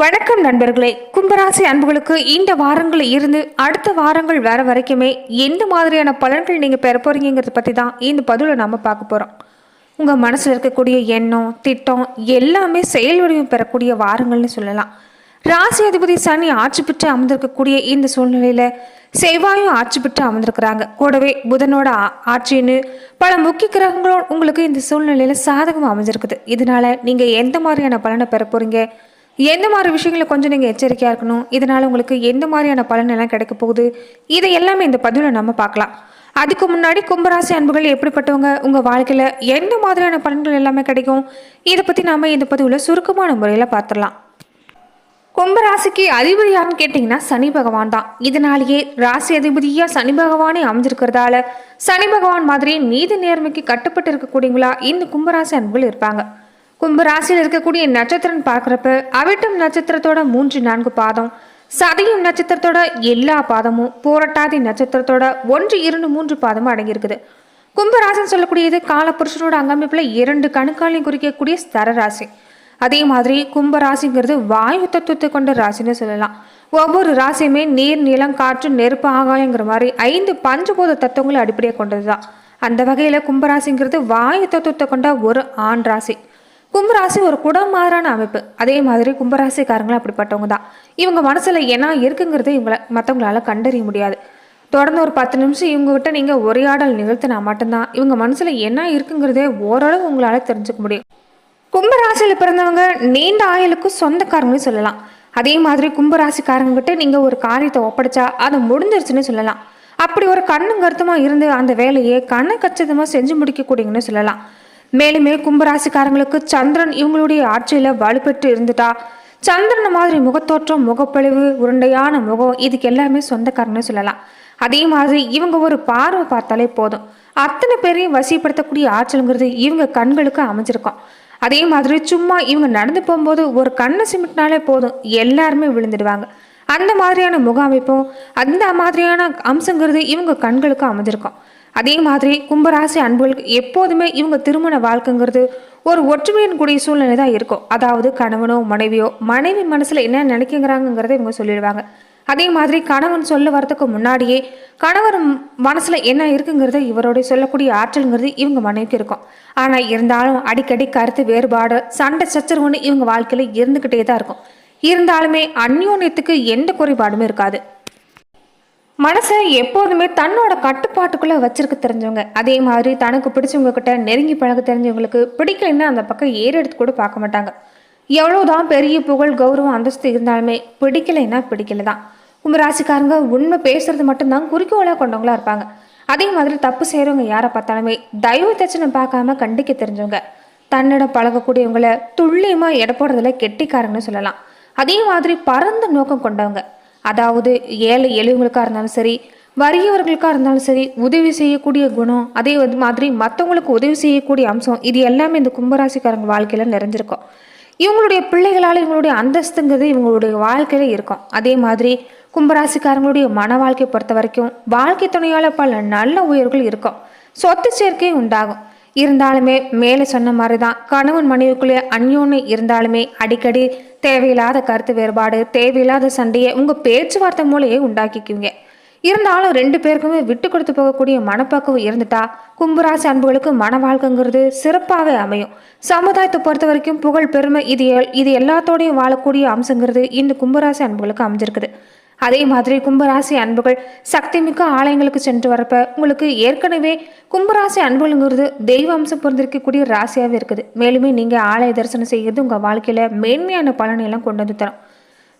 வணக்கம் நண்பர்களே. கும்பராசி அன்புகளுக்கு இந்த வாரங்களில் இருந்து அடுத்த வாரங்கள் வர வரைக்குமே எந்த மாதிரியான பலன்கள் நீங்கள் பெற போறீங்கிறத பற்றி தான் இந்த பதிவில் நம்ம பார்க்க போகிறோம் உங்கள் மனசில் இருக்கக்கூடிய எண்ணம் திட்டம் எல்லாமே செயல் வடிவம் பெறக்கூடிய வாரங்கள்னு சொல்லலாம். ராசி அதிபதி சனி ஆட்சி பெற்று அமர்ந்திருக்கக்கூடிய இந்த சூழ்நிலையில் செவ்வாயும் ஆட்சி பெற்று அமர்ந்திருக்கிறாங்க. கூடவே புதனோட ஆ- ஆட்சின்னு பல முக்கிய கிரகங்களும் உங்களுக்கு இந்த சூழ்நிலையில் சாதகம் அமைஞ்சிருக்குது. இதனால நீங்கள் எந்த மாதிரியான பலனை பெற போறீங்க? எந்த மாதிரி விஷயங்களை கொஞ்சம் நீங்கள் எச்சரிக்கையாக இருக்கணும்? இதனால் உங்களுக்கு எந்த மாதிரியான பலன் எல்லாம் கிடைக்க போகுது? இதை எல்லாமே இந்த பதிவில் நம்ம பார்க்கலாம். அதுக்கு முன்னாடி கும்பராசி அன்புகள் எப்படிப்பட்டவங்க? உங்கள் வாழ்க்கையில் எந்த மாதிரியான பலன்கள் எல்லாமே கிடைக்கும்? இதை பற்றி நாம் இந்த பதிவில் சுருக்கமான முறையில் பார்த்துடலாம். கும்பராசிக்கு அதிபதி யாருன்னு கேட்டிங்கன்னா சனி பகவான் தான். இதனாலேயே ராசி அதிபதியாக சனி பகவானே அமைஞ்சிருக்கிறதால சனி பகவான் மாதிரி நீதி நேர்மைக்கு கட்டுப்பட்டு இருக்கக்கூடியவங்களா இந்த கும்பராசி அன்புகள் இருப்பாங்க. கும்பராசியில் இருக்கக்கூடிய நட்சத்திரம் பார்க்குறப்ப அவிட்டம் நட்சத்திரத்தோட மூன்று நான்கு பாதம் சதயம் நட்சத்திரத்தோட எல்லா பாதமும் போராட்டாதி நட்சத்திரத்தோட ஒன்று இரண்டு மூன்று பாதமும் அடங்கியிருக்குது. கும்பராசின்னு சொல்லக்கூடியது காலபுருஷனோட அங்கமைப்பில் இரண்டு கணுக்காலையும் குறிக்கக்கூடிய ஸ்தர ராசி. அதே மாதிரி கும்பராசிங்கிறது வாயு தத்துவத்தை கொண்ட ராசின்னு சொல்லலாம். ஒவ்வொரு ராசியுமே நீர் நிலம் காற்று நெருப்பு ஆகாயங்கிற மாதிரி ஐந்து பஞ்சபூத தத்துவங்களை அடிப்படையாக கொண்டது தான் அந்த வகையில் கும்பராசிங்கிறது வாயு தத்துவத்தை கொண்ட ஒரு ஆண் ராசி. கும்பராசி ஒரு குடம் மாதிரியான அமைப்பு. அதே மாதிரி கும்பராசிக்காரங்களும் அப்படிப்பட்டவங்க தான். இவங்க மனசில் என்ன இருக்குங்கிறது இவங்கள மற்றவங்களால கண்டறிய முடியாது. தொடர்ந்து ஒரு பத்து நிமிஷம் இவங்ககிட்ட நீங்கள் உரையாடல் நிகழ்த்தினா மட்டும்தான் இவங்க மனசில் என்ன இருக்குங்கிறதே ஓரளவு உங்களால் தெரிஞ்சுக்க முடியும். கும்பராசியில் பிறந்தவங்க நீண்ட ஆயுளுக்கு சொந்தக்காரங்களும் சொல்லலாம். அதே மாதிரி கும்பராசிக்காரங்க கிட்ட நீங்கள் ஒரு காரியத்தை ஒப்படைச்சா அது முடிஞ்சிருச்சுன்னு சொல்லலாம். அப்படி ஒரு கண்ணும் கருத்துமாக இருந்து அந்த வேலையை கண்ணை கச்சிதமாக செஞ்சு முடிக்கக்கூடியங்கன்னு சொல்லலாம். மேலுமே கும்பராசிக்காரங்களுக்கு சந்திரன் இவங்களுடைய ஆட்சியில் வலுப்பெற்று இருந்துட்டா. சந்திரன் மாதிரி முகத்தோற்றம் முகப்பொழிவு உருண்டையான முகம் இதுக்கு எல்லாமே சொந்தக்காரன்னு சொல்லலாம். அதே மாதிரி இவங்க ஒரு பார்வை பார்த்தாலே போதும். அத்தனை பேரையும் வசிப்படுத்தக்கூடிய ஆற்றலுங்கிறது இவங்க கண்களுக்கு அமைஞ்சிருக்கும். அதே மாதிரி சும்மா இவங்க நடந்து போகும்போது ஒரு கண்ணை சிமிட்டினாலே போதும். எல்லாருமே விழுந்துடுவாங்க. அந்த மாதிரியான முக அமைப்பும் அந்த மாதிரியான அம்சங்கிறது இவங்க கண்களுக்கு அமைஞ்சிருக்கும். அதே மாதிரி கும்பராசி அன்புகளுக்கு எப்போதுமே இவங்க திருமண வாழ்க்கைங்கிறது ஒரு ஒற்றுமையின் கூடிய சூழ்நிலை தான் இருக்கும். அதாவது கணவனோ மனைவியோ மனைவி மனசில் என்ன நினைக்கிறாங்கிறத இவங்க சொல்லிடுவாங்க. அதே மாதிரி கணவன் சொல்ல வரதுக்கு முன்னாடியே கணவர் மனசில் என்ன இருக்குங்கிறத இவரோட சொல்லக்கூடிய ஆற்றல்ங்கிறது இவங்க மனைவிக்கு இருக்கும். ஆனால் இருந்தாலும் அடிக்கடி கருத்து வேறுபாடு சண்டை சச்சரவுன்னு இவங்க வாழ்க்கையில் இருந்துக்கிட்டே தான் இருக்கும். இருந்தாலுமே அந்யோன்யத்துக்கு எந்த குறைபாடுமே இருக்காது. மனசை எப்போதுமே தன்னோட கட்டுப்பாட்டுக்குள்ளே வச்சிருக்க தெரிஞ்சவங்க. அதே மாதிரி தனக்கு பிடிச்சவங்க கிட்ட நெருங்கி பழக தெரிஞ்சவங்களுக்கு பிடிக்கலன்னா அந்த பக்கம் ஏறெடுத்து கூட பார்க்க மாட்டாங்க. எவ்வளோதான் பெரிய புகழ் கௌரவம் அந்தஸ்து இருந்தாலுமே பிடிக்கலைன்னா பிடிக்கல தான் கும்பராசிக்காரங்க உண்மை பேசுறது மட்டும்தான் குறிக்கோளாக கொண்டவங்களா இருப்பாங்க. அதே மாதிரி தப்பு செய்கிறவங்க யாரை பார்த்தாலுமே தயவு தச்சனை பார்க்காம கண்டிக்க தெரிஞ்சவங்க. தன்னிடம் பழகக்கூடியவங்களை துல்லியமாக எடை போடுறதுல கெட்டிக்காரங்கன்னு சொல்லலாம். அதே மாதிரி பரந்த நோக்கம் கொண்டவங்க. அதாவது ஏழை எளியவங்களுக்காக இருந்தாலும் சரி வறியவர்களுக்காக இருந்தாலும் சரி உதவி செய்யக்கூடிய குணம் அதே வந்து மாதிரி மற்றவங்களுக்கு உதவி செய்யக்கூடிய அம்சம் இது எல்லாமே இந்த கும்பராசிக்காரங்க வாழ்க்கையில் நிறைஞ்சிருக்கும். இவங்களுடைய பிள்ளைகளால் இவங்களுடைய அந்தஸ்துங்கிறது இவங்களுடைய வாழ்க்கையில் இருக்கும். அதே மாதிரி கும்பராசிக்காரங்களுடைய மன வாழ்க்கையை பொறுத்த வரைக்கும் வாழ்க்கை துணையால் பல நல்ல உயர்வுகள் இருக்கும். சொத்து சேர்க்கை உண்டாகும். இருந்தாலுமே மேலே சொன்ன மாதிரி தான் கணவன் மனைவிக்குள்ளே அந்யோன்னு இருந்தாலுமே அடிக்கடி தேவையில்லாத கருத்து வேறுபாடு தேவையில்லாத சண்டையை உங்கள் பேச்சுவார்த்தை மூலையே உண்டாக்கிக்குவீங்க. இருந்தாலும் ரெண்டு பேருக்குமே விட்டு கொடுத்து போகக்கூடிய மனப்பக்குவம் இருந்துட்டா கும்பராசி அன்புகளுக்கு மன வாழ்க்கைங்கிறது சிறப்பாகவே அமையும். சமுதாயத்தை பொறுத்த வரைக்கும் புகழ் பெருமை இது இது எல்லாத்தோடையும் வாழக்கூடிய அம்சங்கிறது இந்த கும்பராசி அன்புகளுக்கு அமைஞ்சிருக்குது. அதே மாதிரி கும்பராசி அன்புகள் சக்திமிக்க ஆலயங்களுக்கு சென்று வரப்ப உங்களுக்கு ஏற்கனவே கும்பராசி அன்புகளுங்கிறது தெய்வ அம்சம் பொருந்திருக்கக்கூடிய ராசியாகவே இருக்குது. மேலுமே நீங்கள் ஆலய தரிசனம் செய்கிறது உங்கள் வாழ்க்கையில் மேன்மையான பலனை எல்லாம் கொண்டு வந்து தரும்.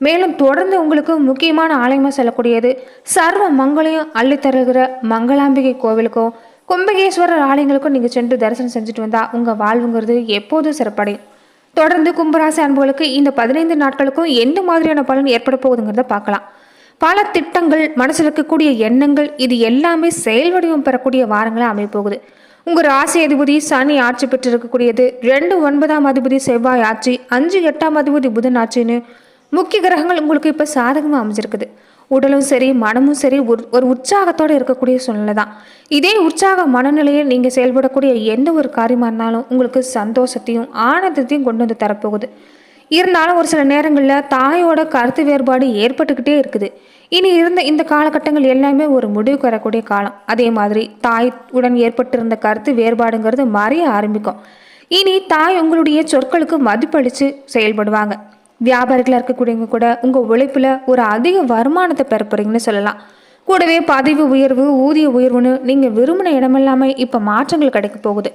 மேலும் தொடர்ந்து உங்களுக்கு முக்கியமான ஆலயமாக செல்லக்கூடியது சர்வ மங்களையும் அள்ளித்தருகிற மங்களாம்பிகை கோவிலுக்கும் கும்பகேஸ்வரர் ஆலயங்களுக்கும் நீங்கள் சென்று தரிசனம் செஞ்சுட்டு வந்தால் உங்கள் வாழ்வுங்கிறது எப்போதும் சிறப்படையும். தொடர்ந்து கும்பராசி அன்புகளுக்கு இந்த பதினைந்து நாட்களுக்கும் எந்த மாதிரியான பலன் ஏற்பட போகுதுங்கிறத பார்க்கலாம். பல திட்டங்கள் மனசில் இருக்கக்கூடிய எண்ணங்கள் இது எல்லாமே செயல் வடிவம் பெறக்கூடிய வாரங்களாக அமைப்போகுது உங்கள் ராசி அதிபதி சனி ஆட்சி பெற்று இருக்கக்கூடியது ரெண்டு ஒன்பதாம் அதிபதி செவ்வாய் ஆட்சி அஞ்சு எட்டாம் அதிபதி புதன் ஆட்சின்னு முக்கிய கிரகங்கள் உங்களுக்கு இப்போ சாதகமாக அமைஞ்சிருக்குது. உடலும் சரி மனமும் சரி ஒரு ஒரு உற்சாகத்தோடு இருக்கக்கூடிய சூழ்நிலை தான். இதே உற்சாக மனநிலையை நீங்கள் செயல்படக்கூடிய எந்த ஒரு காரியமாக இருந்தாலும் உங்களுக்கு சந்தோஷத்தையும் ஆனந்தத்தையும் கொண்டு வந்து தரப்போகுது. இருந்தாலும் ஒரு சில நேரங்களில் தாயோட கருத்து வேறுபாடு ஏற்பட்டுக்கிட்டே இருக்குது. இனி இருந்த இந்த காலகட்டங்கள் எல்லாமே ஒரு முடிவுக்கு வரக்கூடிய காலம். அதே மாதிரி தாய் உடன் ஏற்பட்டிருந்த கருத்து வேறுபாடுங்கிறது மறைய ஆரம்பிக்கும். இனி தாய் உங்களுடைய சொற்களுக்கு மதிப்பளித்து செயல்படுவாங்க. வியாபாரிகளாக இருக்கக்கூடியவங்க கூட உங்கள் உழைப்பில் ஒரு அதிக வருமானத்தை பெற சொல்லலாம். கூடவே பதவி உயர்வு ஊதிய உயர்வுன்னு நீங்கள் விரும்பின இடமெல்லாமே இப்போ மாற்றங்கள் கிடைக்க போகுது.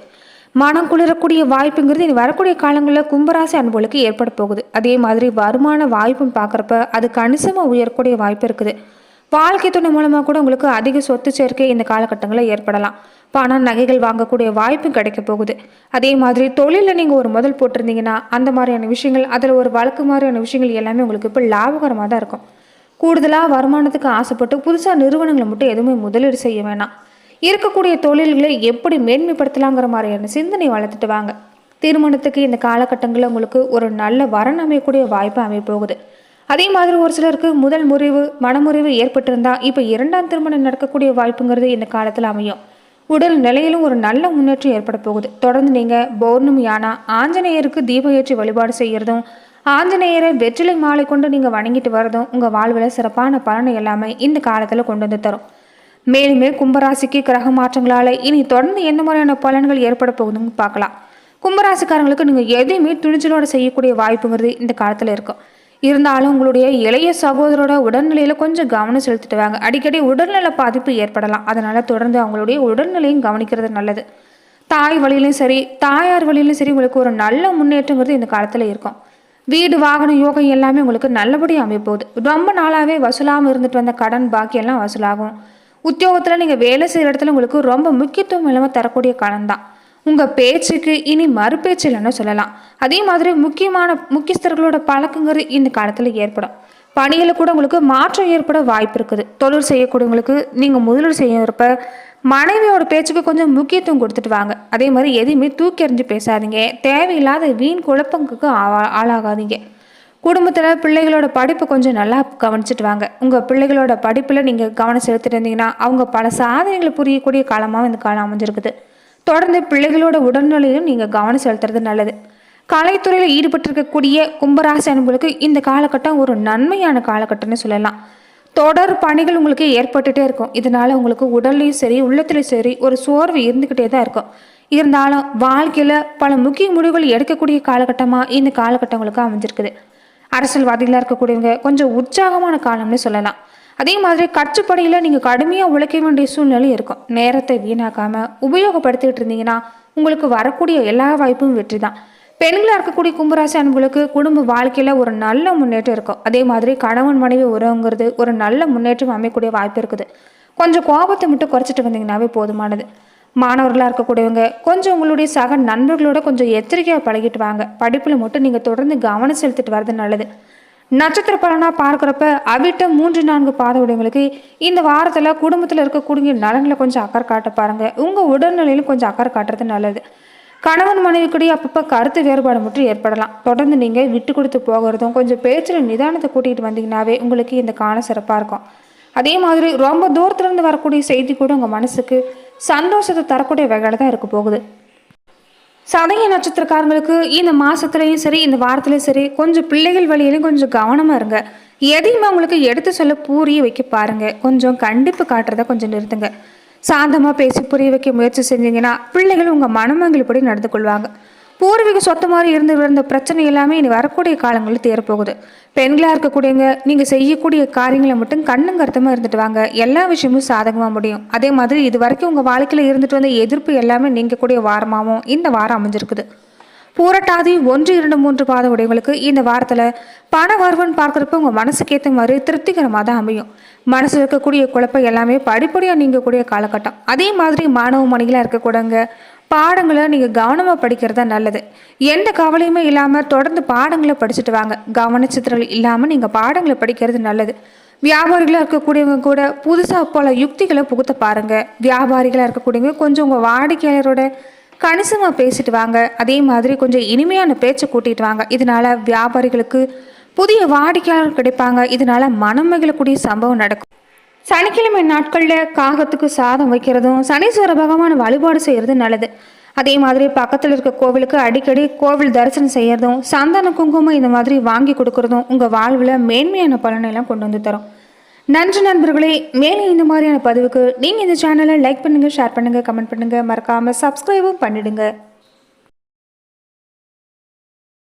மனம் குளிரக்கூடிய வாய்ப்புங்கிறது இனி வரக்கூடிய காலங்களில் கும்பராசி அன்புகளுக்கு ஏற்பட போகுது. அதே மாதிரி வருமான வாய்ப்புன்னு பார்க்குறப்ப அது கணிசமாக உயரக்கூடிய வாய்ப்பு இருக்குது. வாழ்க்கை துணை மூலமாக கூட உங்களுக்கு அதிக சொத்து சேர்க்கை இந்த காலகட்டங்களில் ஏற்படலாம். பணம் நகைகள் வாங்கக்கூடிய வாய்ப்பும் கிடைக்க போகுது. அதே மாதிரி தொழிலில் நீங்கள் ஒரு முதல் போட்டிருந்தீங்கன்னா அந்த மாதிரியான விஷயங்கள் அதில் ஒரு வழக்கு மாதிரியான விஷயங்கள் எல்லாமே உங்களுக்கு இப்போ லாபகரமாக தான் இருக்கும். கூடுதலாக வருமானத்துக்கு ஆசைப்பட்டு புதுசாக நிறுவனங்களை மட்டும் எதுவுமே முதலீடு செய்ய வேணாம். இருக்கக்கூடிய தொழில்களை எப்படி மேன்மைப்படுத்தலாங்கிற மாதிரியான சிந்தனை வளர்த்துட்டு வாங்க. திருமணத்துக்கு இந்த காலகட்டங்களில் உங்களுக்கு ஒரு நல்ல வரன் அமையக்கூடிய வாய்ப்பு அமைப்போகுது அதே மாதிரி ஒரு சிலருக்கு முதல் முறிவு மனமுறிவு ஏற்பட்டிருந்தா இப்போ இரண்டாம் திருமணம் நடக்கக்கூடிய வாய்ப்புங்கிறது இந்த காலத்தில் அமையும். உடல் நிலையிலும் ஒரு நல்ல முன்னேற்றம் ஏற்பட போகுது. தொடர்ந்து நீங்கள் பௌர்ணமி யானா ஆஞ்சநேயருக்கு தீபம் ஏற்றி வழிபாடு செய்கிறதும் ஆஞ்சநேயரை வெற்றிலை மாலை கொண்டு நீங்கள் வணங்கிட்டு வரதும் உங்கள் வாழ்வில் சிறப்பான பலனை எல்லாமே இந்த காலத்தில் கொண்டு வந்து தரும். மேலுமே கும்பராசிக்கு கிரக மாற்றங்களால் இனி தொடர்ந்து என்ன மாதிரியான பலன்கள் ஏற்பட போகுதுன்னு பார்க்கலாம். கும்பராசிக்காரங்களுக்கு நீங்கள் எதையுமே துணிச்சலோட செய்யக்கூடிய வாய்ப்புங்கிறது இந்த காலத்தில் இருக்கும் இருந்தாலும் உங்களுடைய இளைய சகோதரோட உடல்நிலையில் கொஞ்சம் கவனம் செலுத்திட்டு வாங்க அடிக்கடி உடல்நல பாதிப்பு ஏற்படலாம். அதனால் தொடர்ந்து அவங்களுடைய உடல்நிலையும் கவனிக்கிறது நல்லது. தாய் வழியிலும் சரி தாயார் வழியிலும் சரி உங்களுக்கு ஒரு நல்ல முன்னேற்றங்கிறது இந்த காலத்தில் இருக்கும். வீடு வாகன யோகம் எல்லாமே உங்களுக்கு நல்லபடியாக அமைப்போகுது ரொம்ப நாளாகவே வசூலாமல் இருந்துட்டு வந்த கடன் பாக்கியெல்லாம் வசூலாகும். உத்தியோகத்தில் நீங்கள் வேலை செய்கிற இடத்துல உங்களுக்கு ரொம்ப முக்கியத்துவம் இல்லாமல் தரக்கூடிய காலம் தான் உங்கள் பேச்சுக்கு இனி மறுபேச்சு இல்லைன்னு சொல்லலாம். அதே மாதிரி முக்கியமான முக்கியஸ்தர்களோட பழக்கங்கிறது இந்த காலத்தில் ஏற்படும். பணியில் கூட உங்களுக்கு மாற்றம் ஏற்பட வாய்ப்பு இருக்குது. தொழில் செய்யக்கூடியவங்களுக்கு நீங்கள் முதலீடு செய்யறப்ப மனைவியோட பேச்சுக்கு கொஞ்சம் முக்கியத்துவம் கொடுத்துட்டு வாங்க. அதே மாதிரி எதையுமே தூக்கி எறிஞ்சு பேசாதீங்க. தேவையில்லாத வீண் குழப்பங்களுக்கு ஆளாகாதீங்க. குடும்பத்தில் பிள்ளைகளோட படிப்பு கொஞ்சம் நல்லா கவனிச்சிட்டு வாங்க. உங்கள் பிள்ளைகளோட படிப்பில் நீங்கள் கவனம் செலுத்திட்டு இருந்தீங்கன்னா அவங்க பல சாதனைகளை புரியக்கூடிய காலமாக இந்த காலம் அமைஞ்சிருக்குது. தொடர்ந்து பிள்ளைகளோட உடல்நிலையும் நீங்கள் கவனம் செலுத்துறது நல்லது. கலைத்துறையில் ஈடுபட்டிருக்கக்கூடிய கும்பராசி அன்புகளுக்கு இந்த காலகட்டம் ஒரு நன்மையான காலகட்டம்னு சொல்லலாம். தொடர் பணிகள் உங்களுக்கு ஏற்பட்டுட்டே இருக்கும். இதனால உங்களுக்கு உடல்லையும் சரி உள்ளத்துலையும் சரி ஒரு சோர்வு இருந்துக்கிட்டே தான் இருக்கும். இருந்தாலும் வாழ்க்கையில் பல முக்கிய முடிவுகள் எடுக்கக்கூடிய காலகட்டமாக இந்த காலகட்டங்களுக்கு அமைஞ்சிருக்குது. அரசியல்வாதிகளாக இருக்கக்கூடியவங்க கொஞ்சம் உற்சாகமான காலம்னு சொல்லலாம். அதே மாதிரி கட்சிப்படையில் நீங்கள் கடுமையாக உழைக்க வேண்டிய சூழ்நிலை இருக்கும். நேரத்தை வீணாக்காமல் உபயோகப்படுத்திக்கிட்டு இருந்தீங்கன்னா உங்களுக்கு வரக்கூடிய எல்லா வாய்ப்பும் வெற்றி தான். பெண்களாக இருக்கக்கூடிய கும்பராசி அன்புகளுக்கு குடும்ப வாழ்க்கையில் ஒரு நல்ல முன்னேற்றம் இருக்கும். அதே மாதிரி கணவன் மனைவி உறவுங்கிறது ஒரு நல்ல முன்னேற்றம் அமையக்கூடிய வாய்ப்பு இருக்குது. கொஞ்சம் கோபத்தை மட்டும் குறைச்சிட்டு வந்தீங்கன்னாவே போதுமானது. மாணவர்களாக இருக்கக்கூடியவங்க கொஞ்சம் உங்களுடைய சக நண்பர்களோட கொஞ்சம் எச்சரிக்கையாக பழகிட்டு வாங்க படிப்பில் மட்டும் நீங்கள் தொடர்ந்து கவனம் செலுத்திட்டு வர்றது நல்லது. நட்சத்திர பலனாக பார்க்குறப்ப அவிட்ட மூன்று நான்கு பாதவுடையவங்களுக்கு இந்த வாரத்தில் குடும்பத்தில் இருக்கக்கூடிய நலன்களை கொஞ்சம் அக்கறை காட்ட பாருங்கள் உங்கள் உடல்நிலையிலும் கொஞ்சம் அக்கறை காட்டுறது நல்லது. கணவன் மனைவிக்குடைய அப்பப்போ கருத்து வேறுபாடு மட்டும் ஏற்படலாம். தொடர்ந்து நீங்கள் விட்டு கொடுத்து போகிறதும் கொஞ்சம் பேச்சில் நிதானத்தை கூட்டிகிட்டு வந்தீங்கன்னாவே உங்களுக்கு இந்த காலம் சிறப்பாக இருக்கும். அதே மாதிரி ரொம்ப தூரத்துலேருந்து வரக்கூடிய செய்தி கூட உங்கள் மனசுக்கு சந்தோஷத்தை தரக்கூடிய வகையில் தான் இருக்க போகுது. சதய நட்சத்திரக்காரங்களுக்கு இந்த மாதத்துலேயும் சரி இந்த வாரத்துலேயும் சரி கொஞ்சம் பிள்ளைகள் வழியிலையும் கொஞ்சம் கவனமாக இருங்க. எதையுமே அவங்களுக்கு எடுத்து சொல்ல புரிய வைக்க பாருங்க. கொஞ்சம் கண்டிப்பு காட்டுறத கொஞ்சம் நிறுத்துங்க. சாந்தமாக பேசி புரிய வைக்க முயற்சி செஞ்சீங்கன்னா பிள்ளைகள் உங்கள் மனமங்கிள்படி நடந்து கொள்வாங்க. பூர்வீக சொத்து மாதிரி இருந்து விழுந்த பிரச்சனை எல்லாமே இனி வரக்கூடிய காலங்களில் தேரப்போகுது. பெண்களாக இருக்கக்கூடியவங்க நீங்கள் செய்யக்கூடிய காரியங்களை மட்டும் கண்ணும் கருத்தமாக இருந்துட்டு வாங்க. எல்லா விஷயமும் சாதகமாக முடியும். அதே மாதிரி இது வரைக்கும் உங்கள் வாழ்க்கையில் இருந்துட்டு வந்த எதிர்ப்பு எல்லாமே நீங்கக்கூடிய வாரமாகவும் இந்த வாரம் அமைஞ்சிருக்குது. பூரட்டாதி ஒன்று இரண்டு மூன்று பாத உடையவங்களுக்கு இந்த வாரத்தில் பண வருவன் பார்க்குறப்ப உங்கள் மனசுக்கு ஏற்ற மாதிரி திருப்திகரமாக தான் அமையும். மனசு இருக்கக்கூடிய குழப்பம் எல்லாமே படிப்படியாக நீங்கக்கூடிய காலகட்டம். அதே மாதிரி மாணவ மணிகளாக இருக்கக்கூடங்க பாடங்களை நீங்கள் கவனமாக படிக்கிறது தான் நல்லது. எந்த கவலையுமே இல்லாமல் தொடர்ந்து பாடங்களை படிச்சுட்டு வாங்க. கவனச்சித்திரல் இல்லாமல் நீங்கள் பாடங்களை படிக்கிறது நல்லது. வியாபாரிகளாக இருக்கக்கூடியவங்க கூட புதுசாக போல யுக்திகளை புகுத்த பாருங்கள் வியாபாரிகளாக இருக்கக்கூடியவங்க கொஞ்சம் உங்கள் வாடிக்கையாளரோட கணிசமாக பேசிட்டு வாங்க. அதே மாதிரி கொஞ்சம் இனிமையான பேச்சை கூட்டிட்டு வாங்க. இதனால வியாபாரிகளுக்கு புதிய வாடிக்கையாளர் கிடைப்பாங்க. இதனால் மனம் மகிழக்கூடிய சம்பவம் நடக்கும். சனிக்கிழமை நாட்களில் காகத்துக்கு சாதம் வைக்கிறதும் சனீஸ்வர பகவான் வழிபாடு செய்கிறது நல்லது. அதே மாதிரி பக்கத்தில் இருக்க கோவிலுக்கு அடிக்கடி கோவில் தரிசனம் செய்கிறதும் சந்தன குங்குமம் இந்த மாதிரி வாங்கி கொடுக்கறதும் உங்கள் வாழ்வில் மேன்மையான பலனையெல்லாம் கொண்டு வந்து தரும். நன்றி நண்பர்களே மேலும் இந்த மாதிரியான பதிவுக்கு நீங்கள் இந்த சேனலை லைக் பண்ணுங்கள் ஷேர் பண்ணுங்கள் கமெண்ட் பண்ணுங்கள் மறக்காமல் சப்ஸ்கிரைபும் பண்ணிடுங்க.